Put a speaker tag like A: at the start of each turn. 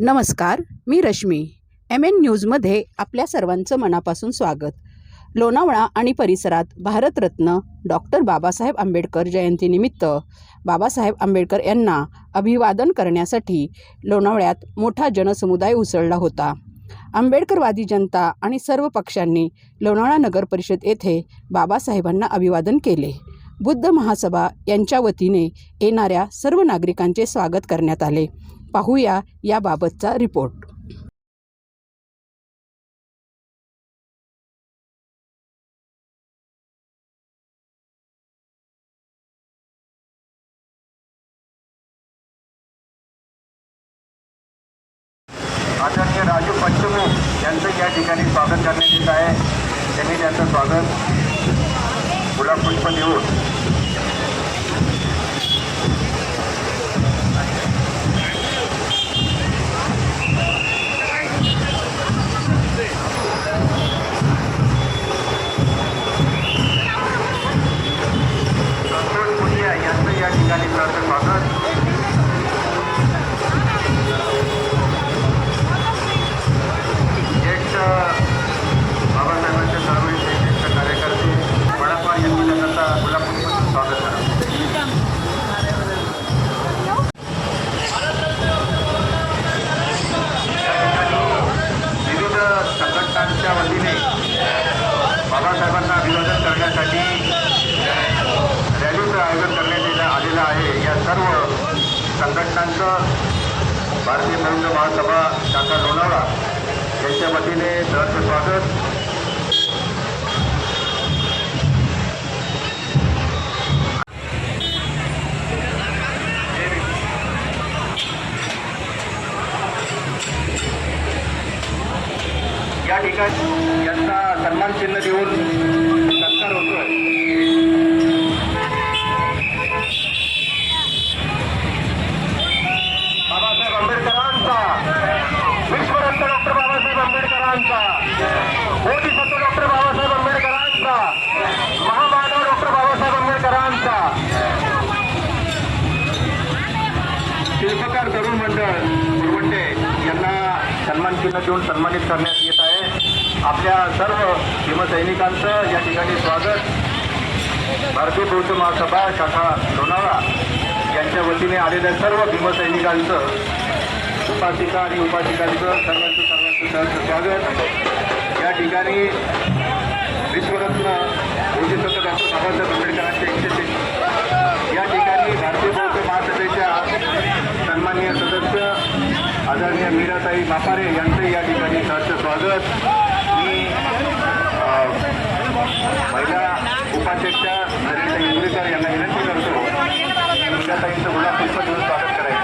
A: नमस्कार मी Rashmi. M N न्यूजमध्ये आपल्या सर्वांचं मनापासून स्वागत. लोणावळा आणि परिसरात भारतरत्न डॉक्टर बाबासाहेब आंबेडकर जयंतीनिमित्त बाबासाहेब आंबेडकर यांना अभिवादन करण्यासाठी लोणावळ्यात मोठा जनसमुदाय उसळला होता. आंबेडकरवादी जनता आणि सर्व पक्षांनी लोणावळा नगर परिषद येथे बाबासाहेबांना अभिवादन केले. बुद्ध महासभा यांच्या वतीने येणाऱ्या सर्व नागरिकांचे स्वागत करण्यात आले. पाहूया याबाबतचा रिपोर्ट.
B: आदरणीय राजू पंचमू यांचं या ठिकाणी स्वागत करण्यात येत आहे. त्यांनी त्यांचं स्वागत गुलाब पुष्प देऊन सर्व संघटनांचं भारतीय बौद्ध महासभा शाखा लोणावळा यांच्या वतीने सहर्ष स्वागत. या ठिकाणी यांना सन्मान चिन्ह देऊन सत्कार होतोय बाबासाहेब आंबेडकरांचा विश्वरत्न डॉक्टर बाबासाहेब आंबेडकरांचा बोधिसत्व डॉक्टर बाबासाहेब आंबेडकरांचा महामानव डॉक्टर बाबासाहेब आंबेडकरांचा शिल्पकार तरुण मंडळ मुरवंडे यांना सन्मान चिन्ह देऊन सन्मानित करण्यात येत आहे. आपल्या सर्व भीमसैनिकांचं या ठिकाणी स्वागत. भारतीय बौद्ध महासभा शाखा लोणावळा यांच्या वतीने आलेल्या सर्व भीमसैनिकांचं उपासिका आणि उपासिकांचं सर्वांचं सर्वांचं सहर्ष स्वागत. या ठिकाणी विश्वरत्न भूषित डॉक्टर बाबासाहेब आंबेडकरांच्या एकशे या ठिकाणी भारतीय आदरणीय मीराताई मापारे यांचं या ठिकाणी सहर्ष स्वागत. मी महिला उपाध्यक्ष नरेंद्र इंगुरेकर यांना विनंती करतो. मीराताईंचं मला पुष्प देऊन स्वागत करायचं.